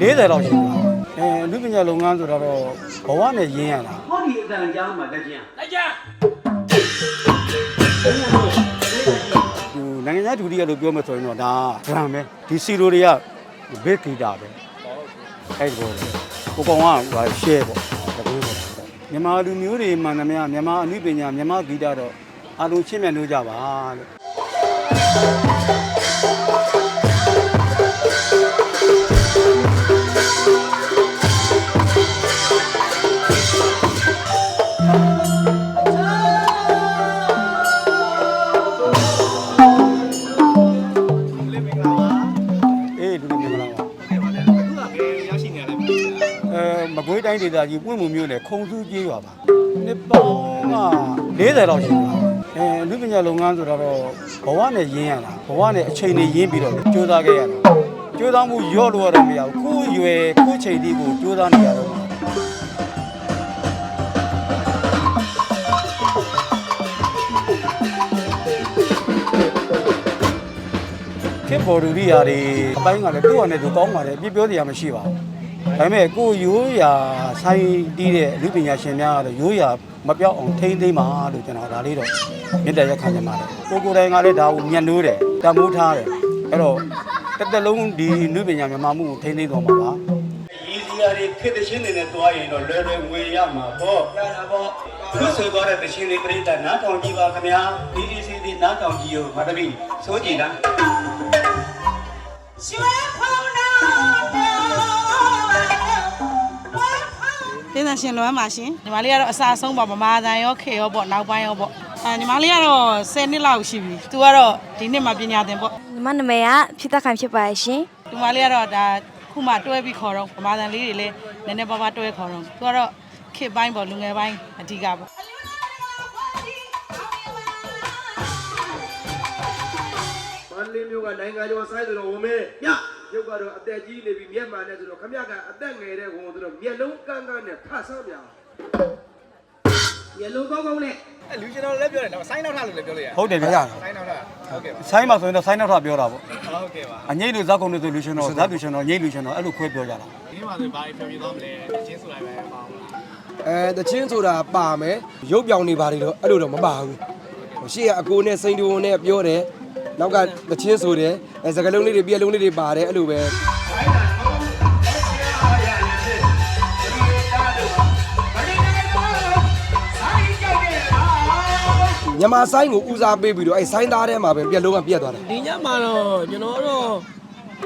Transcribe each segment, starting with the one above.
40လောက်ရှိတယ်အဲလူပညာလုပ်ငန်းဆိုတော့ဘဝနဲ့ရင်းရတာဟောဒီအတန်ကြားမှာလက်ကျန်လိုက်ကြဟိုနိုင်ငံခြားဒုတိယလို့ပြောမှဆိုရင်တော့ဒါဒရမ်ပဲဒီစီလိုတွေကဘစ်ဂီတာပဲအဲ့ဒီဘောလေကိုကောင်ကဟာရှယ်ပေါ့တကူပေါ့မြန်မာလူမျိုးတွေမှန်သမျှမြန်မာအနုပညာမြန်မာဂီတတော့အလုံးချင်းမြတ်လို့ကြပါလို့ အဲမကွေးတိုင်းဒေသကြီးပွင့်မှုမျိုးနဲ့ခုံစုကြီးရွာပါနှစ်ပေါင်းက40လောက်ရှိပါအဲလူပညာလုပ်ငန်းဆိုတော့ဘဝနဲ့ရင်းရတာဘဝနဲ့အချိန်နဲ့ရင်းပြီးတော့ကြိုးစားခဲ့ရတာကြိုးစားမှုရော့လို့ရတော့မရဘူးကိုယ်ရွယ်ကိုယ်ချိန်ဒီကိုကြိုးစားနေရတော့ခေတ်ပေါ်လူရိယာတွေအပိုင်းကလည်းသူ့အနေနဲ့သူကောင်းပါတယ်ပြပြောစရာမရှိပါဘူး ဒါပေမဲ့ကိုယ်ရိုးရာဆိုင်တီးတဲ့လူပညာရှင်များကတော့ရိုးရာမပြောက်အောင်ထိမ့်သိမ့်ပါလို့ကျွန်တော်ဒါလေးတော့မြတ်တရက်ခံကြပါတယ်ကိုကိုယ်တိုင်ကလည်းဒါကိုညှက်နိုးတယ်တမိုးထားတယ်အဲ့တော့တစ်သက်လုံးဒီလူပညာမြန်မာမှုကိုထိမ့်သိမ့်တော်မှာပါရည်စရာတွေဖြစ်တဲ့ချင်းတွေနဲ့တွားရင်တော့လွယ်လွယ်ငွေရမှာပေါ့ရတာပေါ့သူဆိုသွားတဲ့တချင်းတွေပြိတ္တာနားထောင်ကြည့်ပါခင်ဗျာဒီဒီစီဒီနားထောင်ကြည့်ရောမတပိစိုးကြည့်လားရွှေဖုံး တင်းသရှင်လွမ်းပါရှင်ညီမလေးကတော့အစားဆုံးပါဗမာတန်ရောခေရောပေါ့နောက်ပိုင်းရောပေါ့အဲညီမလေးကတော့10နှစ်လောက်ရှိပြီသူကတော့ဒီနှစ်မှပညာသင်ပေါ့ညီမနာမည်ကဖြစ်သက်ခိုင်ဖြစ်ပါရဲ့ရှင်ညီမလေးကတော့ဒါခုမှတွဲပြီးခေါ်တော့ဗမာတန်လေးတွေလည်းနည်းနည်းပါးပါးတွဲခေါ်တော့သူကတော့ခေတ်ပိုင်းပေါ့လူငယ်ပိုင်းအဓိကပေါ့မန္တလေးမျိုးကနိုင်ငံကျော်ဆိုင်ဆိုတော့ဝင်မေးည ရုပ်ကတော့အသက်ကြီးနေပြီမျက်မှန်နဲ့ဆိုတော့ခမရကအသက်ငယ်တဲ့ဝန်ဆိုတော့မျက်လုံးကန်းကန်းနဲ့ဖတ်ဆန်းပြအောင်မျက်လုံးကောင်းကောင်းနဲ့အဲလူကျွန်တော်လည်းပြောတယ်တော့ဆိုင်းနောက်ထလို့လည်းပြောလို့ရတယ်ဟုတ်တယ်ဗျာဆိုင်းနောက်ထဟုတ်ကဲ့ပါဆိုင်းမှာဆိုရင်တော့ဆိုင်းနောက်ထပြောတာပေါ့ဟုတ်ကဲ့ပါအငိမ့်လို့ဇက်ကုံလို့ဆိုလူရှင်တော့ဇက်လူရှင်တော့ငိမ့်လူရှင်တော့အဲ့လိုခွဲပြောကြတာဒီမှာဆိုဘာဖြေပြသွားမလဲချင်းဆိုလိုက်ပဲပေါ့အဲတချင်းဆိုတာပါမယ်ရုပ်ပြောင်နေပါလေတော့အဲ့လိုတော့မပါဘူးရှေ့ကအကိုနဲ့စိန်တူဝန်နဲ့ပြောတယ် နောက်ကတချင်းဆိုတယ်အဲစကလုံးလေးတွေပြက်လုံးလေးတွေပါတယ်အဲ့လိုပဲမြန်မာဆိုင်ကိုဦးစားပေးပြီးတော့အဲဆိုင်းသားထဲမှာပဲပြက်လုံးကပြက်သွားတယ်ဒီညမှာတော့ကျွန်တော်တော့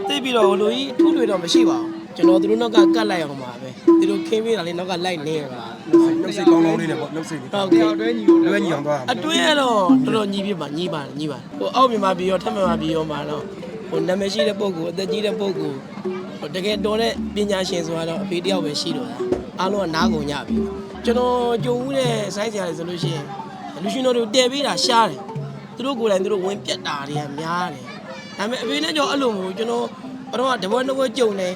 သိပြီးတော့လူကြီးထူးတွေတော့မရှိပါဘူးကျွန်တော်တို့နောက်ကကတ်လိုက်အောင်ပါပဲသူတို့ခင်းပေးတာလေးနောက်ကလိုက်နေရတာ နှုတ်စိတ်ကောင်းကောင်းလေးနဲ့ပေါ့နှုတ်စိတ်လေးဟုတ်ကဲ့လွယ်ညီအောင်သွားအတွင်းကတော့တော်တော်ညီးပြပါညီးပါညီးပါဟိုအောက်မြန်မာပြည်ရောထက်မြန်မာပြည်ရောမှာတော့ဟိုနာမည်ရှိတဲ့ပုဂ္ဂိုလ်အသက်ကြီးတဲ့ပုဂ္ဂိုလ်ဟိုတကယ်တော်တဲ့ပညာရှင်ဆိုတော့အဖေတယောက်ပဲရှိတော့တာအားလုံးကနားကုန်ကြပြီကျွန်တော်ကြုံဦးတဲ့ဆိုင်းဆရာတွေဆိုလို့ရှိရင်လူရှင်တော်တွေတည်ပေးတာရှားတယ်သူတို့ကိုယ်တိုင်သူတို့ဝင်ပြတ်တာတွေကများတယ်ဒါပေမဲ့အဖေနဲ့ကြောင့်အဲ့လိုမဟုတ်ကျွန်တော်ပထမတပွဲတစ်ပွဲကြုံတယ်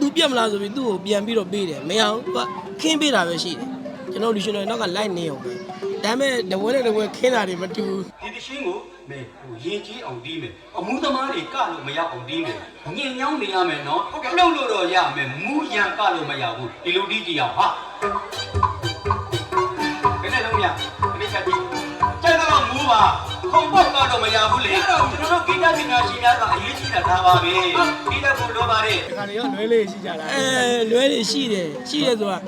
သူပြတ်မလားဆိုပြီးသူ့ကိုပြန်ပြီးတော့ပေးတယ်မရဘူးသူကခင်းပေးတာပဲရှိတယ်ကျွန်တော်လူရှင်တော်တွေနောက်ကလိုက်နေအောင်ပဲဒါပေမဲ့တပွဲနဲ့တပွဲခင်းတာတွေမတူဘူးဒီတချင်းကိုမဲဟိုရင်ကြီးအောင်တီးမယ်အမှုသမားတွေကလို့မရအောင်တီးမယ်ညင်ညောင်းနေရမယ်နော်ဟုတ်ကဲ့လှုပ်လို့တော့ရမယ်မူရန်ကလို့မရဘူးဒီလိုတီးကြည့်အောင်ဟာဘယ်နဲ့လုံးရ ခုံပေါက်ကတော့မရဘူးလေကျွန်တော်တို့ဂိတပညာရှင်များကအရေးကြီးတာဒါပါပဲဂိတကိုလိုပါတယ်ဒီခါတွေရောလွဲလေးရှိကြလားအဲလွဲတွေရှိတယ်ရှိတယ်ဆိုတာ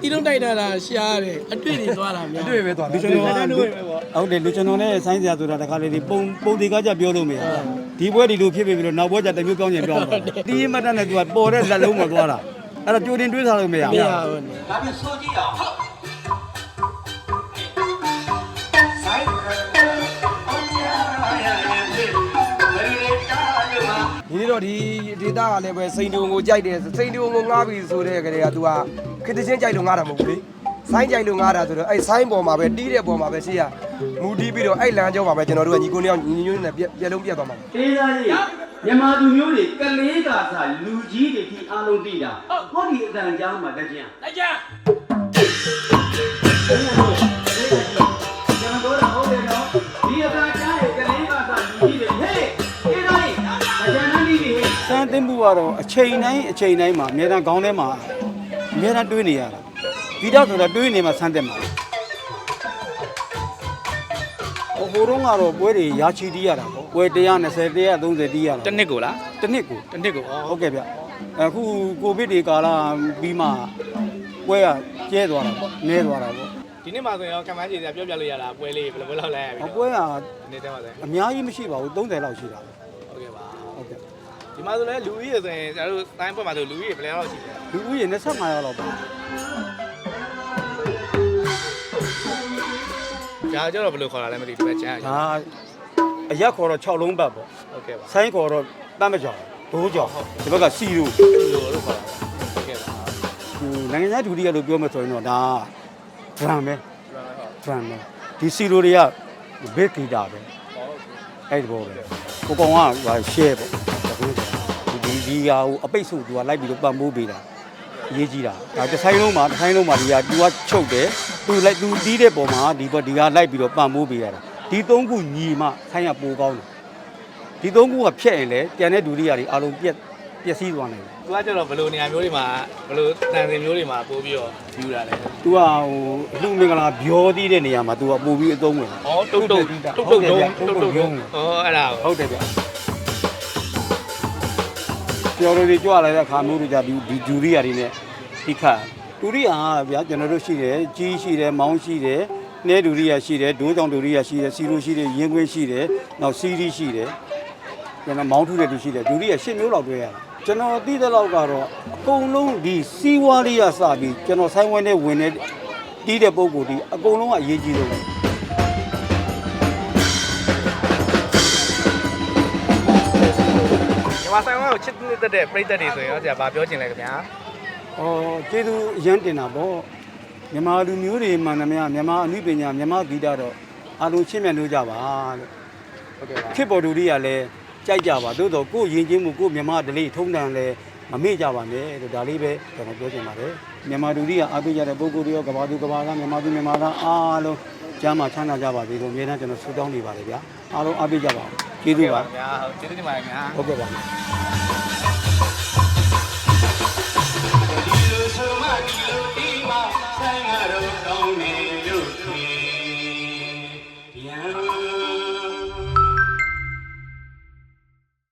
ဒီလုံးတိုက်တာလားရှားတယ်အတွေ့တွေသွားတာများတွေ့ပဲသွားလူတယ်ကျွန်တော်ကလူဟုတ်တယ်လူကျွန်တော်နဲ့ဆိုင်းစရာဆိုတာတခါလေဒီပုံပုံဒီကကြပြောလို့မရဘူးဒီဘွဲဒီလိုဖြစ်ပြီပြီးတော့နောက်ဘွဲကျတမျိုးပြောင်းကျင်ပြောင်းသွားတယ်ဒီရမတ်တက်နဲ့သူကပေါ်တဲ့လက်လုံးမှာသွားတာအဲ့တော့ကြိုတင်တွေးထားလို့မရမဘူးရဘူးနဲ့ဒါပြန်ဆိုကြည့်အောင်ဟုတ် ပါဒီနေ့တော့ဒီဒေတာကလည်းပဲစိန်တုံကိုကြိုက်တယ်စိန်တုံကိုငားပြီဆိုတဲ့ကလေးက तू ကခစ်တချင်းကြိုက်လို့ငားတာမဟုတ်ဘူးလေဆိုင်းကြိုက်လို့ငားတာဆိုတော့အဲ့ဆိုင်းပေါ်မှာပဲတီးတဲ့ပေါ်မှာပဲရှေ့ကမူတီးပြီးတော့အဲ့လမ်းကြောမှာပဲကျွန်တော်တို့ကညီကိုနှစ်ယောက်ညီညွတ်နဲ့ပြက်ပြက်လုံးပြက်သွားမှာတေးသားကြီးမြန်မာသူမျိုးတွေကလေးကစားလူကြီးတွေထိအားလုံးသိတာဟောဒီအတန်ကြားမှာလက်ကျန်လိုက် မ်းသိမှုကကတော့အချိန်တိုင်းအချိန်တိုင်းမှာအများတန်းခေါင်းထဲမှာအများတန်းတွေးနေရတာဂီတဆိုတာတွေးနေမှဆန်းတက်မှာဟိုဟိုတော့ကတော့ပွဲတွေရာချီတီးရတာပေါ့ပွဲ120 130တီးရတာတစ်နှစ်ကိုလားတစ်နှစ်ကိုတစ်နှစ်ကိုဩဟုတ်ကဲ့ဗျအခုကိုဗစ်တွေကာလပြီးမှပွဲကကျဲသွားတာပေါ့နည်းသွားတာပေါ့ဒီနေ့မှဆိုရင်ရောကမန်းကြီးကပြောပြလို့ရတာပွဲလေးဘယ်လိုဘယ်လောက်လဲပြီအပွဲကဒီနေ့တည်းပါဆိုရင်အများကြီးမရှိပါဘူး30လောက်ရှိတာပဲဟုတ်ကဲ့ပါဟုတ်ကဲ့ ဒီမှာဆိုလဲလူကြီးရဆိုရင်ကျွန်တော်တို့တိုင်းပွဲမှာဆိုလူကြီးဘယ်လောက်ရှိလဲလူဦးရေ25ရောက်လောက်ပါဒါကျတော့ဘယ်လိုခေါ်တာလဲမသိဘူးပဲချမ်းဒါအရက်ခေါ်တော့6လုံးပတ်ပေါ့ဟုတ်ကဲ့ပါဆိုင်းခေါ်တော့တမ်းမကြောင်ဒိုးကြောင်ဒီဘက်ကစီရိုလူလို့ခေါ်တာဟုတ်ကဲ့ပါဟိုနိုင်ငံခြားဒုတိယလို့ပြောမှဆိုရင်တော့ဒါဒရမ်ပဲဒရမ်ပဲဒီစီရိုတွေကဘစ်ဂီတာပဲအဲ့ဒီဘောပဲကိုကောင်ကဟာရှဲပေါ့ ဒီဒီဟာဟိုအပိတ်ဆိုသူကလိုက်ပြီးတော့ပံ့ပိုးပေးတာအရေးကြီးတာဒါတစ်ဆိုင်လုံးမှာတစ်ဆိုင်လုံးမှာဒီဟာသူကချုပ်တယ်သူလိုက်သူတီးတဲ့ပုံမှာဒီဘဒီကလိုက်ပြီးတော့ပံ့ပိုးပေးရတာဒီသုံးခုညီမှဆိုင်းရပိုကောင်းတယ်ဒီသုံးခုကဖြတ်ရင်လေကျန်တဲ့ဒုတိယတွေအလုံးပြက်ပျက်စီးသွားနိုင်တယ်သူကကျတော့ဘယ်လိုနေရာမျိုးတွေမှာဘယ်လိုတန်စင်မျိုးတွေမှာပို့ပြီးတော့ယူတာလဲ तू ကဟိုအလူမင်္ဂလာပြောသေးတဲ့နေရာမှာ तू ကပို့ပြီးအသုံးဝင်တယ်ဩတုတ်တုတ်တုတ်တုတ်တုတ်တုတ်တုတ်ဩအဲ့ဒါဟုတ်တယ်ဗျ ကျော်ရည်ကြွလာတဲ့ခါမျိုးတွေကြဒီဒီဂျူရီယာတွေနဲ့ဒီခါဒူရီယာကဗျာကျွန်တော်တို့ရှိတယ်ကြီးရှိတယ်မောင်းရှိတယ်နှဲဒူရီယာရှိတယ်ဒိုးကြောင်ဒူရီယာရှိတယ်စီလိုရှိတယ်ရင်းခွင်းရှိတယ်နောက်စီရီရှိတယ်ကျွန်တော်မောင်းထုတဲ့သူရှိတယ်ဒူရီယာ၈မျိုးလောက်တွဲရတာကျွန်တော်သိတဲ့လောက်ကတော့အကုန်လုံးဒီစီးဝါးလေးရစပြီးကျွန်တော်ဆိုင်ဝဲနဲ့ဝင်နေတီးတဲ့ပုံကိုဒီအကုန်လုံးကအရေးကြီးဆုံး မဆိုင်ဝါကိုချစ်တဲ့တဲ့ပြိသက်တွေဆိုရင်ရောဆရာဗာပြောချင်လဲခင်ဗျာ။အော်ကျေးဇူးအရန်တင်တာပေါ့။မြန်မာလူမျိုးတွေမှန်သမျှမြန်မာအနုပညာမြန်မာဂီတတော့အားလုံးချင်းမြတ်လို့ကြပါလို့ဟုတ်ကဲ့ပါခေတ်ပေါ်သူတွေကလည်းကြိုက်ကြပါသို့တော့ကိုယ်ယဉ်ကျေးမှုကိုယ်မြန်မာဓလေ့ထုံးတန်လည်းမမေ့ကြပါနဲ့လို့ဒါလေးပဲကျွန်တော်ပြောချင်ပါတယ်။မြန်မာလူတွေကအားပေးကြတဲ့ပုဂ္ဂိုလ်တွေရောကဘာသူကဘာကမြန်မာသူမြန်မာသားအားလုံးကျမ်းမာချမ်းသာကြပါစေလို့အမြဲတမ်းကျွန်တော်ဆုတောင်းနေပါတယ်ဗျာ။အားလုံးအားပေးကြပါဦး။ இதுவா ஓகேவா